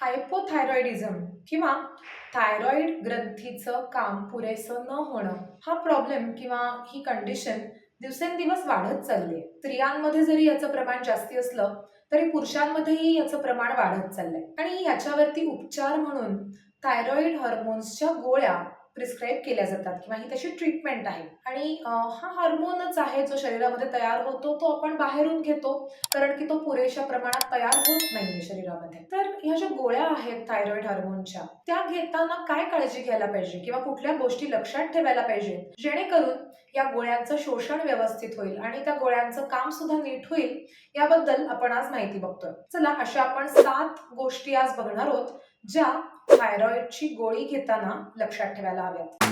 Hypothyroidism किंवा thyroid ग्रंथीचं काम पुरेसं न होणं हा प्रॉब्लेम किंवा ही कंडिशन दिवसेंदिवस वाढत चालली आहे स्त्रियांमध्ये जरी याचं प्रमाण जास्ती असलं तरी पुरुषांमध्येही याचं प्रमाण वाढत चाललंय. आणि याच्यावरती उपचार म्हणून थायरॉइड हॉर्मोन्सच्या गोळ्या प्रिस्क्राईब केल्या जातात किंवा ही तशी ट्रीटमेंट आहे. आणि हा हार्मोनच आहे जो शरीरामध्ये तयार होतो तो आपण बाहेरून घेतो कारण की तो पुरेशा प्रमाणात तयार होत नाहीये शरीरामध्ये. तर ह्या ज्या गोळ्या आहेत थायरॉइड हार्मोनच्या त्या घेताना काय काळजी घ्यायला पाहिजे? किंवा कुठल्या गोष्टी लक्षात ठेवायला पाहिजे? जेणेकरून या गोळ्यांचं शोषण व्यवस्थित होईल आणि त्या गोळ्यांचं काम सुद्धा नीट होईल याबद्दल आपण आज माहिती बघतोय. चला अशा आपण सात गोष्टी आज बघणार आहोत ज्या थायरॉइडची गोळी घेताना लक्षात ठेवायला हव्यात.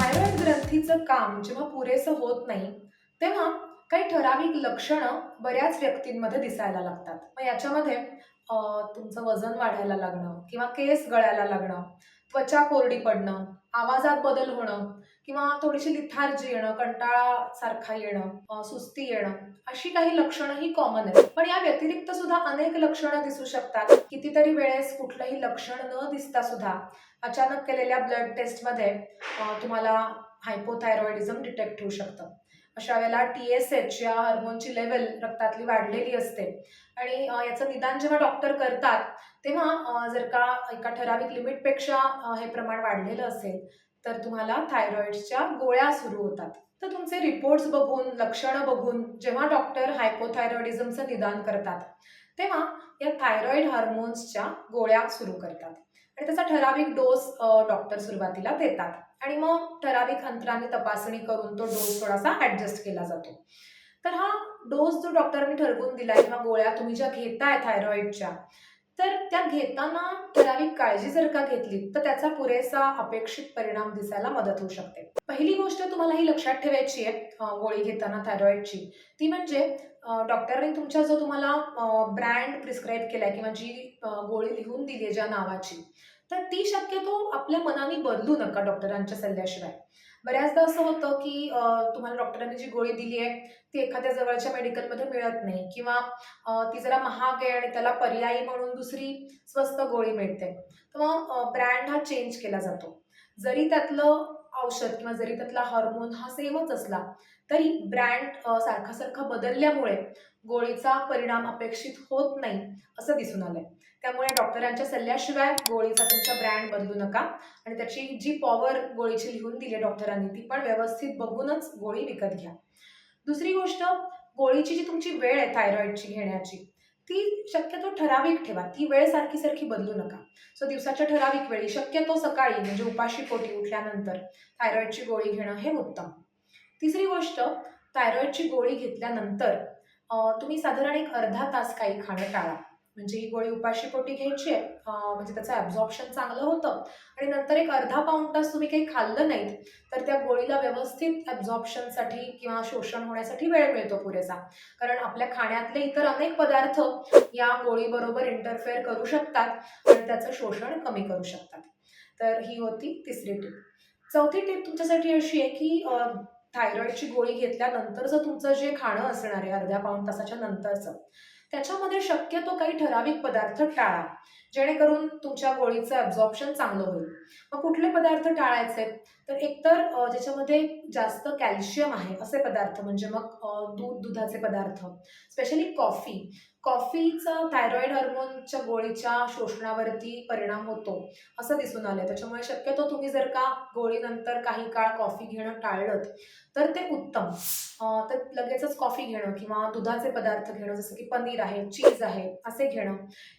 थायरॉइड ग्रंथीचं काम जेव्हा पुरेसं होत नाही तेव्हा काही ठराविक लक्षणं बऱ्याच व्यक्तींमध्ये दिसायला लागतात. मग याच्यामध्ये तुमचं वजन वाढायला लागणं किंवा केस गळायला लागणं त्वचा कोरडी पडणं आवाजात बदल होणं किंवा थोडीशी लिथार्जी येणं कंटाळा सारखा येणं सुस्ती येणं अशी काही लक्षणं ही कॉमन आहेत. पण या व्यतिरिक्त सुद्धा अनेक लक्षणं दिसू शकतात. कितीतरी वेळेस कुठलंही लक्षण न दिसता सुद्धा अचानक केलेल्या ब्लड टेस्टमध्ये तुम्हाला हायपोथायरॉइडिझम डिटेक्ट होऊ शकतं. अशा वेळेला टी एस एच या हार्मोनची लेवल रक्तातली वाढलेली असते. आणि याचं निदान जेव्हा डॉक्टर करतात तेव्हा जर का एका ठराविक लिमिटपेक्षा हे प्रमाण वाढलेलं असेल तर तुम्हाला थायरॉईडच्या गोळ्या सुरू होतात. तर तुमचे रिपोर्ट्स बघून लक्षणं बघून जेव्हा डॉक्टर हायपोथायरॉइडिझमचं निदान करतात तेव्हा या थायरॉईड हार्मोन्सच्या गोळ्या सुरू करतात. आणि त्याचा ठराविक डोस डॉक्टर सुरुवातीला देतात. आणि मग ठराविक अंतराने तपासणी करून तो डोस थोडासा ॲडजस्ट केला जातो. तर हा डोस जो डॉक्टरांनी ठरवून दिला किंवा गोळ्या तुम्ही ज्या घेताय थायरॉइडच्या तर त्या घेताना ठराविक काळजी जर का घेतली तर त्याचा पुरेसा अपेक्षित परिणाम दिसायला मदत होऊ शकते. पहिली गोष्ट तुम्हाला ही लक्षात ठेवायची आहे गोळी घेताना थायरॉइडची ती म्हणजे डॉक्टरने तुमच्या जो तुम्हाला ब्रँड प्रिस्क्राईब केलाय किंवा जी गोळी लिहून दिली आहे ज्या नावाची तर ती शक्यतो आपल्या मनाने बदलू नका डॉक्टरांच्या सल्ल्याशिवाय. बऱ्याचदा असं होतं की तुम्हाला डॉक्टरांनी जी गोळी दिली आहे ती एखाद्या जवळच्या मेडिकलमध्ये मिळत नाही किंवा ती जरा महाग आहे आणि त्याला पर्यायी म्हणून दुसरी स्वस्त गोळी मिळते. तर मग ब्रँड हा चेंज केला जातो. जरी त्यातलं औषध किंवा जरी त्यातला हार्मोन हा सेमच असला तरी ब्रँड सारखा सारखा बदलल्यामुळे गोळीचा परिणाम अपेक्षित होत नाही असं दिसून आलंय. त्यामुळे डॉक्टरांच्या सल्ल्याशिवाय गोळीचा तुमचा ब्रँड बदलू नका आणि त्याची जी पॉवर गोळीची लिहून दिली आहे डॉक्टरांनी ती पण व्यवस्थित बघूनच गोळी विकत घ्या. दुसरी गोष्ट गोळीची जी तुमची वेळ आहे थायरॉईडची घेण्याची ती शक्यतो ठराविक ठेवा. ती वेळ सारखी सारखी बदलू नका. सो दिवसाच्या ठराविक वेळी शक्यतो सकाळी म्हणजे उपाशी पोटी उठल्यानंतर थायरॉईडची गोळी घेणं हे उत्तम. तिसरी गोष्ट थायरॉईडची गोळी घेतल्यानंतर तुम्ही साधारण एक अर्धा तास काही खाणं टाळा. म्हणजे ही गोळी उपाशी पोटी घ्यायची आहे. म्हणजे त्याचं ॲब्झॉर्प्शन चांगलं होतं. आणि नंतर एक अर्धा पाऊण तास तुम्ही काही खाल्लं नाहीत तर त्या गोळीला व्यवस्थित ॲब्झॉर्प्शनसाठी किंवा शोषण होण्यासाठी वेळ मिळतो पुरेसा. कारण आपल्या खाण्यातले इतर अनेक पदार्थ या गोळीबरोबर इंटरफेअर करू शकतात आणि त्याचं शोषण कमी करू शकतात. तर ही होती तिसरी टीप चौथी टीप तुमच्यासाठी अशी आहे की थायरॉईडची गोळी घेतल्यानंतरचं तुमचं जे खाणं असणार आहे अर्ध्या पाऊण तासाच्या नंतरचं त्याच्यामध्ये शक्यतो काही ठराविक पदार्थ टाळा जेणेकरून तुमच्या गोळीचं ॲब्झॉर्प्शन चांगलं होईल. मग कुठले पदार्थ टाळायचे? तर एकतर ज्याच्यामध्ये जास्त कॅल्शियम आहे असे पदार्थ म्हणजे मग दूध दुधाचे पदार्थ स्पेशली कॉफी. कॉफीचा थायरॉईड हार्मोनच्या गोळीच्या शोषणावरती परिणाम होतो असं दिसून आलं त्याच्यामुळे शक्यतो तुम्ही जर का गोळीनंतर काही काळ कॉफी घेणं टाळलं तर ते उत्तम. तर लगेचच कॉफी घेणं किंवा दुधाचे पदार्थ घेणं जसं की पनीर आहे चीज आहे असे घेणं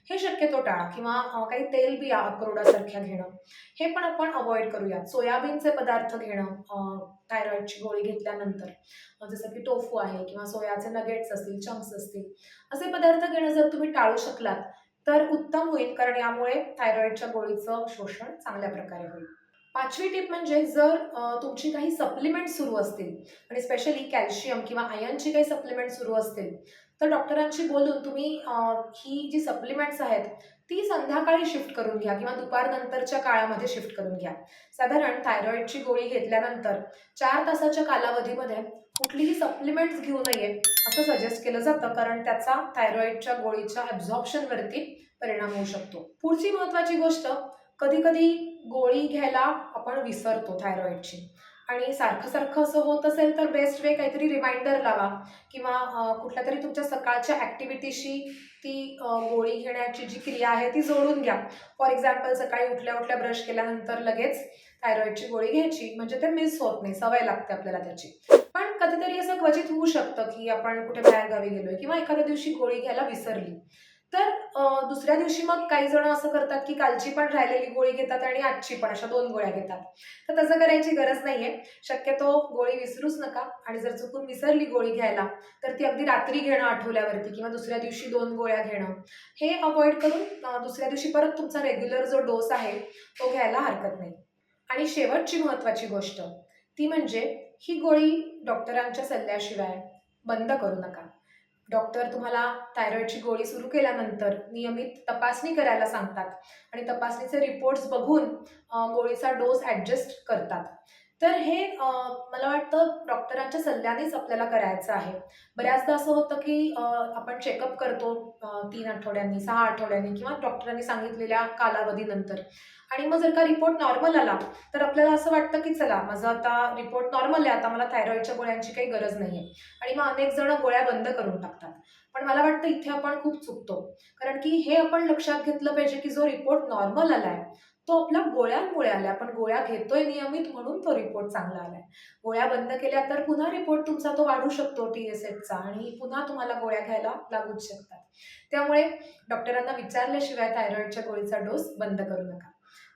हे शक्यतो टाळा. किंवा काही काही तेलबिया अक्रोडासारख्या घेणं हे पण आपण अवॉइड करूयात. सोयाबीनचे पदार्थ घेणं थायरॉईडची गोळी घेतल्यानंतर. जसं की टोफू आहे किंवा सोयाचे नगेट्स असतील चंक्स असतील. असे पदार्थ घेणं जर तुम्ही टाळू शकलात तर उत्तम होईल कारण यामुळे थायरॉईडच्या गोळीचं शोषण चांगल्या प्रकारे होईल. पाचवी टीप म्हणजे जर तुमची काही सप्लिमेंट सुरू असतील आणि स्पेशली कॅल्शियम किंवा आयर्नची काही सप्लिमेंट सुरू असतील तर डॉक्टरांशी बोलून तुम्ही ही जी सप्लिमेंट्स आहेत ती संध्याकाळी शिफ्ट करून घ्या किंवा दुपारनंतरच्या काळामध्ये शिफ्ट करून घ्या. साधारण थायरॉईडची गोळी घेतल्यानंतर चार तासाच्या कालावधीमध्ये कुठलीही सप्लिमेंट्स घेऊ नये असं सजेस्ट केलं जातं कारण त्याचा थायरॉईडच्या गोळीच्या ॲब्झॉर्प्शनवरती परिणाम होऊ शकतो. पुढची महत्त्वाची गोष्ट कधी कधी गोळी घ्यायला आपण विसरतो थायरॉईडची आणि सारखं सारखं असं होत असेल तर बेस्ट वे काहीतरी रिमाइंडर लावा किंवा कुठल्या तरी तुमच्या सकाळच्या ॲक्टिव्हिटीशी ती गोळी घेण्याची जी क्रिया आहे ती जोडून घ्या. फॉर एक्झाम्पल सकाळी उठल्या उठल्या ब्रश केल्यानंतर लगेच थायरॉईडची गोळी घ्यायची. म्हणजे ते मिस होत नाही. सवय लागते आपल्याला त्याची. पण कधीतरी असं क्वचित होऊ शकतं की आपण कुठे बाहेरगावी गेलोय किंवा एखाद्या दिवशी गोळी घ्यायला विसरली. तर दुसऱ्या दिवशी मग काही जण असं करतात की कालची पण राहिलेली गोळी घेतात आणि आजची पण अशा दोन गोळ्या घेतात. तर तसं करायची गरज नाहीये. शक्यतो गोळी विसरूच नका आणि जर चुकून विसरली गोळी घ्यायला तर ती अगदी रात्री घेणं आठवल्यावरती किंवा दुसऱ्या दिवशी दोन गोळ्या घेणं. हे अवॉइड करून दुसऱ्या दिवशी परत तुमचा रेग्युलर जो डोस आहे तो घ्यायला हरकत नाही. आणि शेवटची महत्त्वाची गोष्ट ती म्हणजे ही गोळी डॉक्टरांच्या सल्ल्याशिवाय बंद करू नका. डॉक्टर तुम्हाला थायरॉईडची गोळी सुरू केल्यानंतर नियमित तपासणी करायला सांगतात. आणि तपासणीचे रिपोर्ट्स बघून गोळीचा डोस ॲडजस्ट करतात. तर हे मला वाटतं डॉक्टरांच्या सल्ल्यानेच आपल्याला करायचं आहे. बऱ्याचदा असं होतं की आपण चेकअप करतो तीन आठवड्यांनी सहा आठवड्यांनी किंवा डॉक्टरांनी सांगितलेल्या कालावधीनंतर. आणि मग जर का रिपोर्ट नॉर्मल आला तर आपल्याला असं वाटतं की चला माझा आता रिपोर्ट नॉर्मल आहे आता मला थायरॉईडच्या गोळ्यांची काही गरज नाही आहे आणि मग अनेक जण गोळ्या बंद करून टाकतात. पण मला वाटतं इथे आपण खूप चुकतो. कारण की हे आपण लक्षात घेतलं पाहिजे की जो रिपोर्ट नॉर्मल आलाय तो आपल्या गोळ्यांमुळे आलाय. आपण गोळ्या घेतोय नियमित म्हणून तो रिपोर्ट चांगला आलाय. गोळ्या बंद केल्या तर पुन्हा रिपोर्ट तुमचा तो वाढू शकतो टी एस एचचा आणि पुन्हा तुम्हाला गोळ्या घ्यायला लागूच शकतात. त्यामुळे डॉक्टरांना विचारल्याशिवाय थायरॉईडच्या गोळीचा डोस बंद करू नका.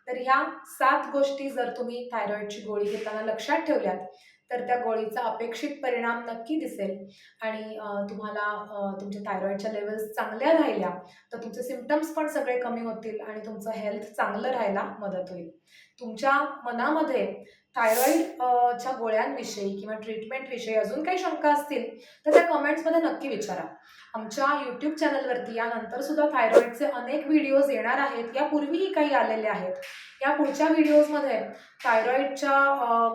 तर ह्या सात गोष्टी जर तुम्ही थायरॉईडची गोळी घेताना लक्षात ठेवल्यात तर त्या गोळीचा अपेक्षित परिणाम नक्की दिसेल. आणि तुम्हाला तुमच्या थायरॉईडच्या लेवल्स चांगल्या राहिल्या तर तुमचे सिमटम्स पण सगळे कमी होतील आणि तुमचं हेल्थ चांगलं राहायला मदत होईल. तुमच्या मनामध्ये थायरॉईड च्या गोळ्यांविषयी किंवा ट्रीटमेंटविषयी अजून काही शंका असतील तर त्या कमेंट्समध्ये नक्की विचारा. आमच्या यूट्यूब चॅनलवरती यानंतर सुद्धा थायरॉईडचे अनेक व्हिडिओज येणार आहेत. यापूर्वीही काही आलेले आहेत. या पुढच्या व्हिडिओजमध्ये थायरॉईडच्या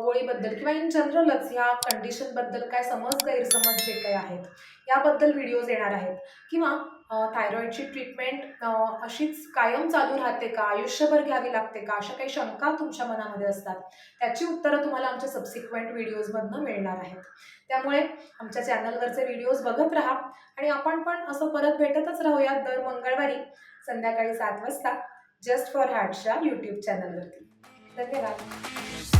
गोळीबद्दल किंवा इन जनरलच ह्या कंडिशनबद्दल काय समज गैरसमज जे काही आहेत याबद्दल व्हिडिओज येणार आहेत. किंवा थायरॉईडची ट्रीटमेंट अशीच कायम चालू राहते का? आयुष्यभर घ्यावी लागते का? अशा काही शंका तुमच्या मनामध्ये असतात? त्याची उत्तरं तुम्हाला आमच्या सबसिक्वेंट व्हिडिओजमधनं मिळणार आहेत. त्यामुळे आमच्या चॅनलवरचे व्हिडिओज बघत राहा आणि आपण पण असं परत भेटतच राहूयात दर मंगळवारी संध्याकाळी सात वाजता जस्ट फॉर हार्टच्या यूट्यूब चॅनलवरती धन्यवाद.